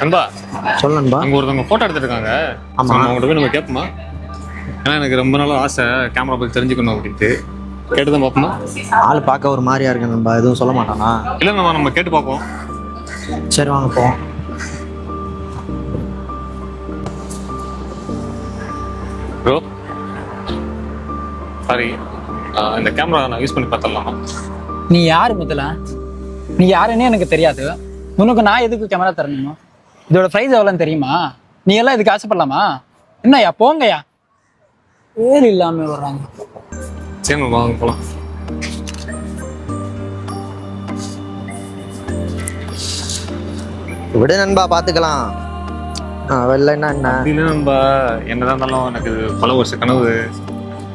நண்பா சொல்லு நண்பா. அங்க ஒருத்தவங்க போட்டோ எடுத்துட்டு இருக்காங்க ஆமா. ஆமா அவங்ககிட்ட போய் நம்ம கேட்போமா? ஏன்னா எனக்கு ரொம்ப நாள் ஆசை கேமரா பத்தி தெரிஞ்சுக்கணும் அப்படின்ட்டு. கேட்டு தான் பார்ப்போமா? ஆள் பார்க்க ஒரு மாதிரியா இருக்கு நண்பா. எதுவும் சொல்ல மாட்டானா? இல்லை நம்ம நம்ம கேட்டு பார்ப்போம். சரி வாங்க போவோம். ப்ரோ சாரி இந்த கேமரா நான் யூஸ் பண்ணி பார்த்துடலாமா. நீ யாரு முதல்ல? நீ யாருன்னே எனக்கு தெரியாது. உனக்கு நான் எதுக்கு கேமரா தரணுமா? இதோட ப்ரைஸ் எவ்வளோன்னு தெரியுமா? நீ எல்லாம் இதுக்கு ஆசைப்படலாமா? என்னய்யா போங்கய்யா. பேர் இல்லாம வர்றாங்க. சரி வாங்க போகலாம் விடு நண்பா பார்த்துக்கலாம் ஆ வெளிலன்னா என்ன இல்லை நம்ம என்னதான் இருந்தாலும் எனக்கு பல வருஷ கனவு.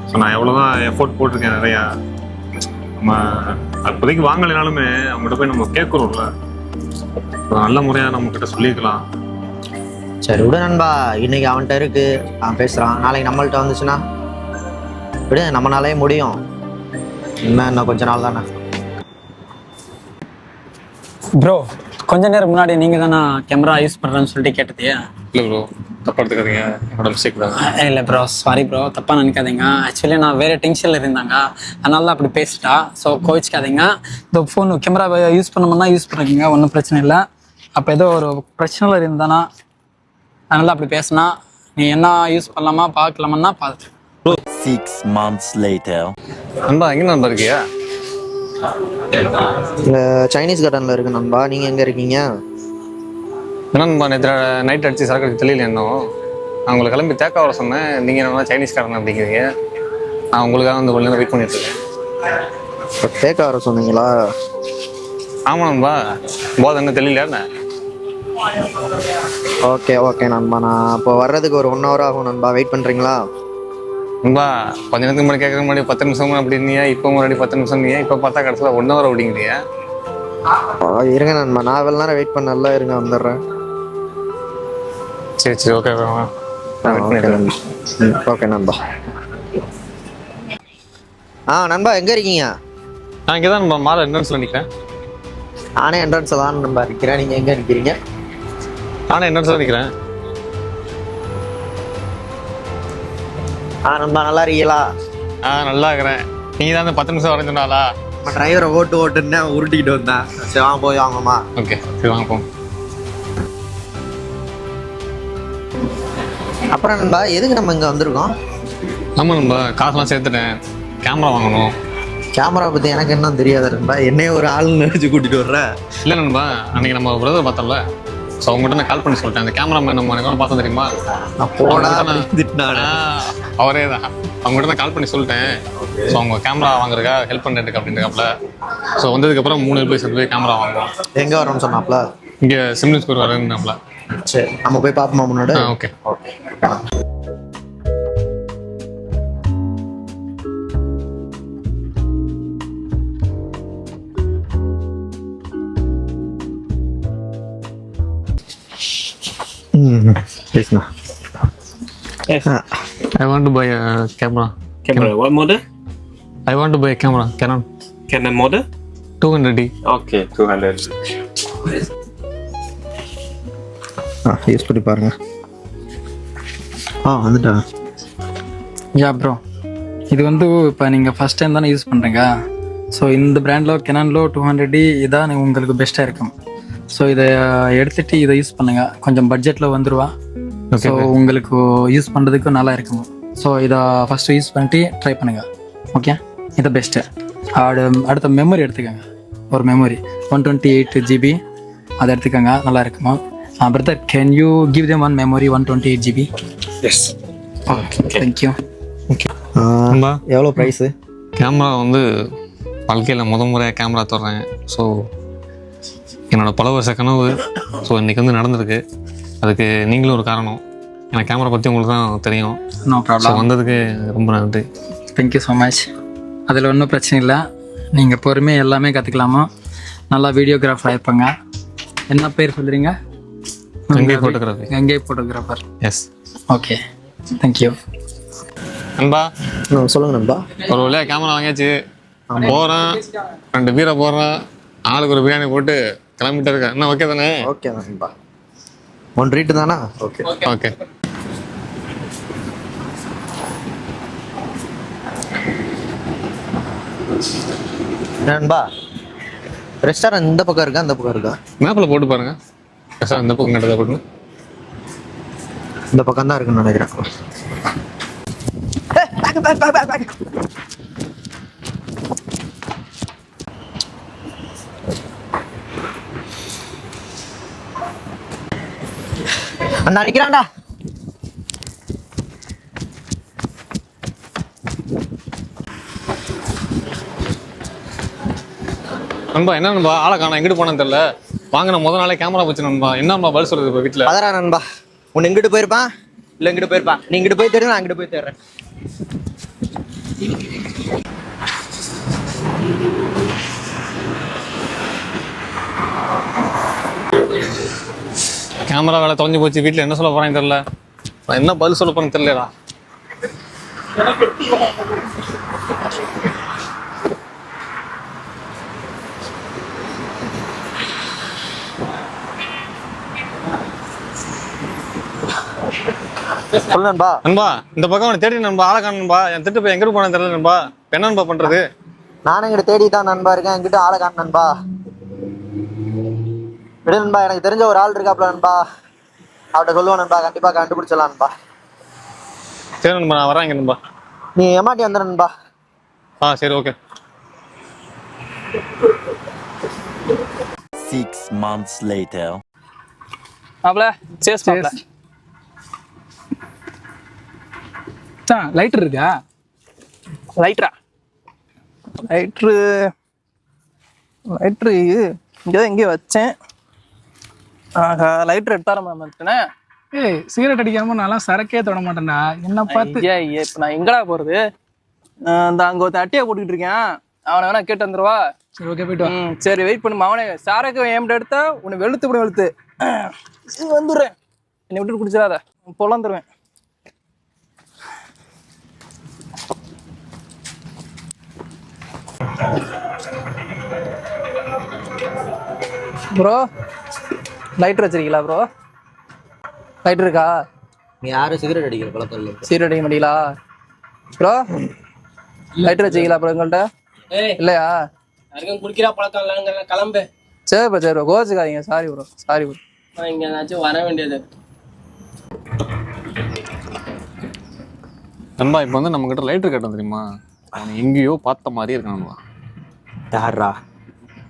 ஸோ நான் எவ்வளோதான் எஃபோர்ட் போட்டிருக்கேன் நிறையா. நம்ம அப்போதைக்கு வாங்கலைனாலுமே அவங்ககிட்ட போய் நம்ம கேட்குறோம்ல. நல்ல முறையாக நம்ம கிட்ட சொல்லிக்கலாம் சரி விடு நண்பா. இன்னைக்கு அவன்கிட்ட இருக்கு. அவன் பேசுறான். நாளைக்கு நம்மள்ட்ட வந்துச்சுன்னா? விடு நம்மனாலே முடியும். இன்னும் இன்னும் கொஞ்ச நாள் தானே. ப்ரோ கொஞ்ச நேரம் முன்னாடி நீங்க தானே கேமரா யூஸ் பண்றேன்னு சொல்லிட்டு கேட்டதே. இல்லை ப்ரோ தப்பா எடுத்துக்காதீங்க. என்னோட மிஸ்டேக் தான். இல்லை ப்ரோ சாரி ப்ரோ தப்பாக நினைக்காதீங்க. ஆக்சுவலி நான் வேறு டென்ஷனில் இருந்தாங்க. அதனால தான் அப்படி பேசிட்டா. ஸோ கோவிச்சுக்காதீங்க. இந்த ஃபோன் கேமரா யூஸ் பண்ணணும்னா யூஸ் பண்ணிக்கோங்க ஒன்றும் பிரச்சனை இல்லை. அப்போ ஏதோ ஒரு பிரச்சனையில் இருந்தானா அதனால அப்படி பேசினா நீ என்ன யூஸ் பண்ணலாமா பார்க்கலாமா பார்த்து Six months later. நண்பா எங்கே நண்பா இருக்கியா? சைனீஸ் கார்டன்ல இருக்கு நண்பா. நீங்க எங்க இருக்கீங்க? என்ன நண்பா நேற்று நைட் அடிச்சு சரக்கு தெரியல இன்னும். நான் உங்களை கிளம்பி தேக்க வர சொன்னேன். நீங்கள் என்ன சைனீஸ் காரன் அப்படிங்கிறீங்க. நான் உங்களுக்காக வந்து கொஞ்ச நேரம் வெயிட் பண்ணிட்டு இருக்கேன். தேக்க வர சொன்னீங்களா? ஆமாம் நண்பா. போதை என்ன என்ன? ஓகே ஓகே நண்பா. நான் இப்போ வர்றதுக்கு ஒரு ஒன் ஹவர் ஆகும் நண்பா. வெயிட் பண்றீங்களா? நண்பா கொஞ்ச நேரத்துக்கு முன்னாடி கேட்குற முன்னாடி பத்து நிமிஷம் அப்படின்னியா இப்போ முன்னாடி பத்து நிமிஷம் நீ இப்போ பார்த்தா கடைசியில் ஒன் ஹவர் அப்படிங்கிறிய இருங்க நண்பா. நான் இவ்வளவு நேரம் வெயிட் பண்ணல. இருங்க வந்துடுறேன். சரி சரி ஓகே ஓகே நண்பா. ஆ நண்பா எங்க இருக்கீங்க? நான் இங்கே தான் நண்பா. மாலை என்ட்ரன்ஸில் நிற்கிறேன் நானே என்ட்ரன்ஸ் தான் நண்பா இருக்கிறேன். நீங்க எங்க நிக்கிறீங்க? நானே என்ட்ரன்ஸில் நிற்கிறேன் ஆ நண்பா நல்லா இருக்கீங்களா ஆ நல்லா இருக்கிறேன் நீங்கள் தான் அந்த பத்து நிமிஷம் வரேன்னு சொன்னாலா நம்ம டிரைவரை ஓட்டு ஓட்டுன்னு உருட்டிக்கிட்டு வந்தேன் சரி வாங்க போய் வாங்கம்மா. ஓகே சரி வாங்க போங்க. அப்புறம் நண்பா எதுக்கு நம்ம இங்க வந்திருக்கோம்? ஆமாம் நண்பா காசுலாம் சேர்த்துட்டேன். கேமரா வாங்கணும். கேமரா பத்தி எனக்கு இன்னும் தெரியாது நண்பா? என்னைய ஒரு ஆள் நினைச்சு கூட்டிட்டு வர்ற. இல்லை நண்பா அன்னைக்கு நம்ம பிரதர் பார்த்தோம்ல. ஸோ அவங்ககிட்ட நான் கால் பண்ணி சொல்லிட்டேன். அந்த கேமராமேன் நம்ம எனக்கு பார்த்தோம் தெரியுமா? நான் போடா அவங்ககிட்ட அவரே தான் அவங்ககிட்ட நான் கால் பண்ணி சொல்லிட்டேன். ஸோ அவங்க கேமரா வாங்குறதுக்கா ஹெல்ப் பண்ணுறதுக்கு அப்படின்றக்காப்ல ஸோ வந்ததுக்கப்புறம் மூணு பேர் சேர்ந்து போய் கேமரா வாங்குவோம் எங்க வரோம்னு சொன்னாப்ல? இங்கே சிம்லிஸ் பேர் வரேன்னாப்ல சரி நம்ம போய் பார்ப்போமா முன்னாடி? ஓகே ம் பேசுனா Yes. I want to buy camera Camera, what model? I want to buy camera Canon Canon. Model? Two hundred D Okay, 200. ஆ யூஸ் பண்ணி பாருங்க ஆ வந்துட்டா யா ப்ரோ இது வந்து இப்போ நீங்கள் ஃபஸ்ட் டைம் தானே யூஸ் பண்ணுறீங்க ஸோ இந்த பிராண்டில் கெனான்லோ டூ ஹண்ட்ரட் டி இதான் உங்களுக்கு பெஸ்ட்டாக இருக்கும் ஸோ இதை எடுத்துட்டு இதை யூஸ் பண்ணுங்கள் கொஞ்சம் பட்ஜெட்டில் வந்துருவா ஸோ உங்களுக்கு யூஸ் பண்ணுறதுக்கு நல்லா இருக்கும். ஸோ இதை ஃபஸ்ட்டு யூஸ் பண்ணிட்டு ட்ரை பண்ணுங்கள் ஓகே இது பெஸ்ட்டு அடு அடுத்த மெமரி எடுத்துக்கோங்க. ஒரு memory one twenty eight GB அதை எடுத்துக்கோங்க. நல்லா இருக்குமா? Brother can you give them one memory one twenty eight GB Yes. Okay thank you நண்பா எவ்வளோ ப்ரைஸு கேமரா வந்து வாழ்க்கையில் முத முறையாக கேமரா தர்றேன் ஸோ என்னோட பல வருஷ கனவு. ஸோ இன்னைக்கு வந்து நடந்திருக்கு. அதுக்கு நீங்களும் ஒரு காரணம். எனக்கு கேமரா பற்றி உங்களுக்கு தான் தெரியும். நோ ப்ராப்ளம் வந்ததுக்கு ரொம்ப நன்றி. தேங்க்யூ ஸோ மச் அதில் ஒன்றும் பிரச்சனை இல்லை. நீங்கள் பொறுமையாக எல்லாமே கற்றுக்கலாமா நல்லா வீடியோகிராஃபர் ஆயிருப்பாங்க. என்ன பேர் சொல்கிறீங்க Ganga photography Ganga photographer yes okay thank you நண்பா. ம், சொல்லுங்க நண்பா. ஒரு வழியாக கேமரா வாங்கியாச்சு. போகிறேன் ரெண்டு பீரை போடுறேன். ஆளுக்கு ஒரு பிரியாணி போட்டு கிளம்பிட்டு இருக்கேன். என்ன ஓகே தானே? ஓகே நண்பா. ஒன் ரீட்டு தானா? ஓகே ஓகே நண்பா ரெஸ்டாரண்ட் இந்த பக்கம் இருக்கா? இந்த பக்கம் இருக்கா? மேப்பில் போட்டு பாருங்க. சார் இந்த பக்கம் கட்டதை போட்டு இந்த பக்கம் தான் இருக்குன்னு நினைக்கிறேன். அண்ணா நிக்கிறான்டா நண்பா என்ன நண்பா? ஆளை காணோம். எங்கிட்டு போனேன்னு தெரியல. வாங்கின முத நாளே கேமரா போச்சு நண்பா. என்ன நண்பா பதில் சொல்றது இப்போ வீட்டில் அதரா நண்பா. உன்னை இங்கிட்டு போயிருப்பான்? இல்ல இங்கிட்டு போயிருப்பான்? நீ இங்கிட்டு போய் தேடு நான் இங்கிட்டு போய் தேடுறேன். கேமரா வேலை தொலைஞ்சு போச்சு. வீட்டில் என்ன சொல்ல போறான்னு தெரியல. நான் என்ன பதில் சொல்ல போறேன்னு தெரியலடா. சொல்லு நண்பா. நண்பா இந்த பக்கம் அவனை தேடி நண்பா ஆளை காணும் நண்பா. என் திட்டு போய் எங்கிட்டு போனேன்னு தெரியல நண்பா. என்ன நண்பா பண்றது? நானும் இங்கிட்ட தேடி தான் நண்பா இருக்கேன். என்கிட்ட ஆளை காண நண்பா. விடு நண்பா எனக்கு தெரிஞ்ச ஒரு ஆள் இருக்காப்ல நண்பா. அவர்கிட்ட சொல்லுவோம் நண்பா கண்டிப்பா கண்டுபிடிச்சிடலாம் நண்பா. சரி நண்பா நான் வரேன் இங்க நண்பா. நீ ஏமாட்டி வந்துடு நண்பா. ஆ சரி ஓகே. Six months later. மாப்ள சேஸ் மாப்ள. லைட்டர் இருக்கா? லைட்ரா லைட்ரு லைட்ரு இங்கே எங்கேயோ வச்சேன். ஆஹா லைட்ரு எடுத்தார வந்துட்டேனே ஏய் சிகரெட் அடிக்காம நான்லாம் சரக்கே தொட மாட்டேன்டா. என்ன பார்த்து ஐயா இப்போ நான் எங்கடா போகிறது இந்த அங்கே ஒருத்தன் அட்டையை போட்டுக்கிட்டு இருக்கேன். அவனை வேணா கேட்டு வந்துருவா சரி ஓகே போயிட்டு ம் சரி வெயிட் பண்ணு. அவனே சாரக்கு ஏம்ட எடுத்தா உன்னை வெளுத்து விட வெளுத்து. வந்துடுறேன். என்னை விட்டு குடிச்சிடாத. பொழந்துருவேன். ப்ரோ லைட்டர் வச்சிருக்கீங்களா ப்ரோ லைட்டர் இருக்கா? நீ யாரும் சிகரெட் அடிக்கிற பழக்கம் இல்லை சீரட் அடிக்க மாட்டீங்களா? ப்ரோ லைட்டர் வச்சிருக்கீங்களா ப்ரோ எங்கள்கிட்ட இல்லையா? யாருக்கும் குடிக்கிறா பழக்கம் இல்லைங்கிற கிளம்பு. சரி ப்ரோ சரி ப்ரோ கோச்சுக்காதீங்க. சாரி ப்ரோ சாரி ப்ரோ நான் இங்க ஏதாச்சும் வர வேண்டியது. நண்பா இப்போ வந்து நம்ம கிட்ட லைட்டர் கேட்டோம் தெரியுமா? அவன் எங்கேயோ பார்த்த மாதிரியே இருக்கு நண்பா. யாரா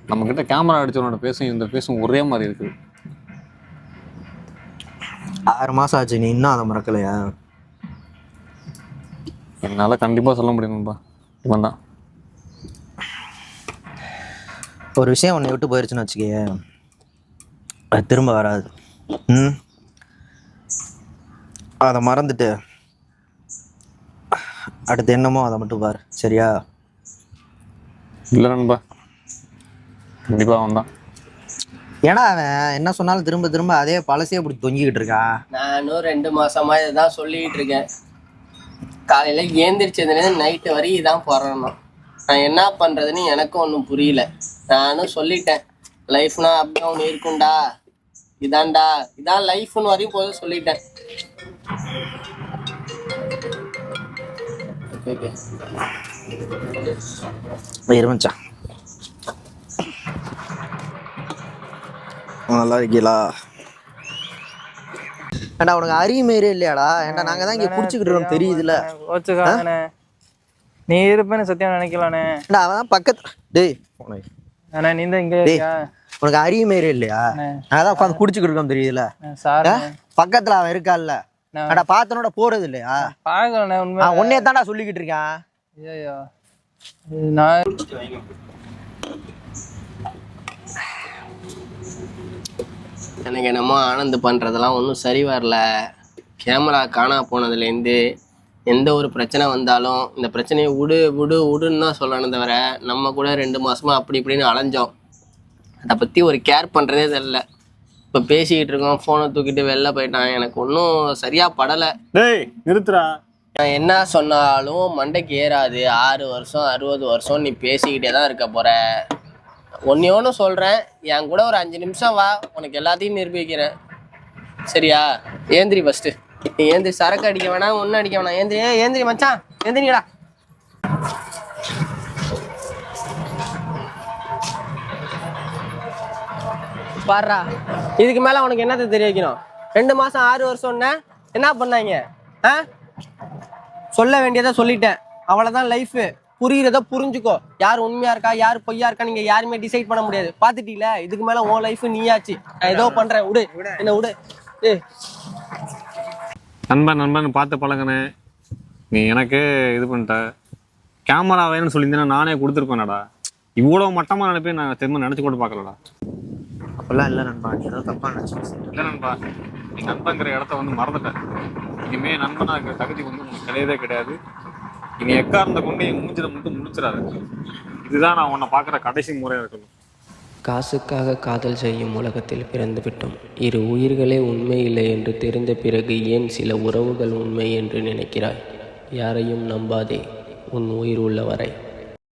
நம்ம கிட்ட கேமரா அடிச்சவனோட பேசும் இந்த பேசும் ஒரே மாதிரி இருக்குது. ஆறு மாசம் ஆச்சு நீ இன்னும் அதை மறக்கலையா? என்னால் கண்டிப்பாக சொல்ல முடியும் நண்பா இவன் தான் ஒரு விஷயம் உன்னை விட்டு போயிருச்சுன்னு வச்சுக்கயே. அது திரும்ப வராது. ம்? அதை மறந்துட்டு அடுத்து என்னமோ அதை மட்டும் பாரு சரியா? இல்லை நண்பா. கண்டிப்பாக அவன் தான் ஏன்னா அவன் என்ன சொன்னாலும் திரும்ப திரும்ப அதே பழசையே இப்படி தொங்கிக்கிட்டு இருக்கான் நானும் ரெண்டு மாசமா இதான் சொல்லிட்டு இருக்கேன். காலையில ஏந்திரிச்சதுலேருந்து நைட்டு வரையும் இதான் போறணும் நான் என்ன பண்றதுன்னு எனக்கும் ஒன்றும் புரியல. நானும் சொல்லிட்டேன். லைஃப்னா அப் டவுன் இருக்கும்டா. இதான்டா. இதான் லைஃப்னு வரையும் போதும் சொல்லிட்டேன். ஓகே நல்லா இருக்கீங்களா ஏண்டா உனக்கு அறிவு மாரி இல்லையாடா? ஏண்டா நாங்க தான் இங்க குடிச்சுக்கிட்டு இருக்கோம் தெரியுதுல. கோச்சுக்காதண்ணே நீ இருப்பேன்னு சத்தியம் நினைக்கலானே. ஏண்டா அவன் தான் பக்கத்து டேய் உனக்கு அண்ணா நீ தான் இங்கே டேய் இருக்கியா? உனக்கு அறிவு மாரி இல்லையா நாங்க தான் உட்காந்து குடிச்சுக்கிட்டு இருக்கோம் தெரியுதுல. சார்? பக்கத்துல அவன் இருக்கான்ல. அடா பார்த்தனோட போறது இல்லையா? பார்க்கலண்ணே உண்மை உன்னைய தான்டா சொல்லிக்கிட்டு இருக்கான். ஐயோ நான் எனக்கு என்னமோ ஆனந்த் பண்ணுறதெல்லாம் ஒன்றும் சரி வரல. கேமரா காணா போனதுலேருந்து எந்த ஒரு பிரச்சனை வந்தாலும் இந்த பிரச்சனையை விடு விடு விடுன்னு தான் சொல்லணும் தவிர நம்ம கூட ரெண்டு மாசமா அப்படி இப்படின்னு அலைஞ்சோம். அதை பற்றி ஒரு கேர் பண்ணுறதே தெரில இப்போ பேசிக்கிட்டு இருக்கோம் ஃபோனை தூக்கிட்டு வெளில போயிட்டான். எனக்கு ஒன்றும் சரியாக படலை. டேய் நிறுத்துறா நான் என்ன சொன்னாலும் மண்டைக்கு ஏறாது. ஆறு வருஷம் அறுபது வருஷம் நீ பேசிக்கிட்டே தான் இருக்க போற. ஒன்னே ஒன்று சொல்கிறேன் என் கூட ஒரு அஞ்சு நிமிஷம் வா. உனக்கு எல்லாத்தையும் நிரூபிக்கிறேன். சரியா? ஏந்திரி ஃபஸ்ட்டு நீ ஏந்திரி சரக்கு அடிக்க வேணாம் ஒன்றும் அடிக்க வேணாம். ஏந்திரி ஏந்திரி மச்சான். ஏந்திரிடா பாடுறா. இதுக்கு மேலே உனக்கு என்னத்தை தெரிய வைக்கணும்? ரெண்டு மாதம் ஆறு வருஷம்னா என்ன பண்ணாங்க? ஆ? சொல்ல வேண்டியதை சொல்லிட்டேன். அவ்வளோதான் லைஃபு புரியுறத புரிஞ்சுக்கோ. யார் உண்மையா இருக்கா யார் பொய்யா இருக்கா நீங்க யாருமே டிசைட் பண்ண முடியாது. பாத்துட்டீல இதுக்கு மேல உன் லைஃப் நீயாச்சு. நான் ஏதோ பண்றேன். விடு. என்ன விடு. நண்பன் நண்பன் பார்த்து பழகுனே. நீ எனக்கு இது பண்ணிட்ட. கேமரா வேணும்னு சொல்லியிருந்தேன்னா நானே கொடுத்துருப்பேனடா. இவ்வளோ மட்டமாக நினைப்பேன் நான் திரும்ப நினச்சி கூட பார்க்கலடா. அப்படிலாம் இல்லை நண்பா. நீ ஏதோ தப்பா நினச்சி இல்லை நண்பா. நீ நண்பங்கிற இடத்த வந்து மறந்துட்டேன் இனிமே நண்பனா இருக்கிற தகுதி வந்து உனக்கு கிடையவே கிடையாது. இனி எக்காரந்த கொண்டு என் மூஞ்சில மட்டும் முடிச்சிடாது இதுதான் நான் உன்னை பார்க்குற கடைசி முறையாக இருக்கணும். காசுக்காக காதல் செய்யும் உலகத்தில் பிறந்துவிட்டோம். இரு உயிர்களே உண்மை இல்லை என்று தெரிந்த பிறகு ஏன் சில உறவுகள் உண்மை என்று நினைக்கிறாய்? யாரையும் நம்பாதே. உன் உயிர் உள்ளவரை.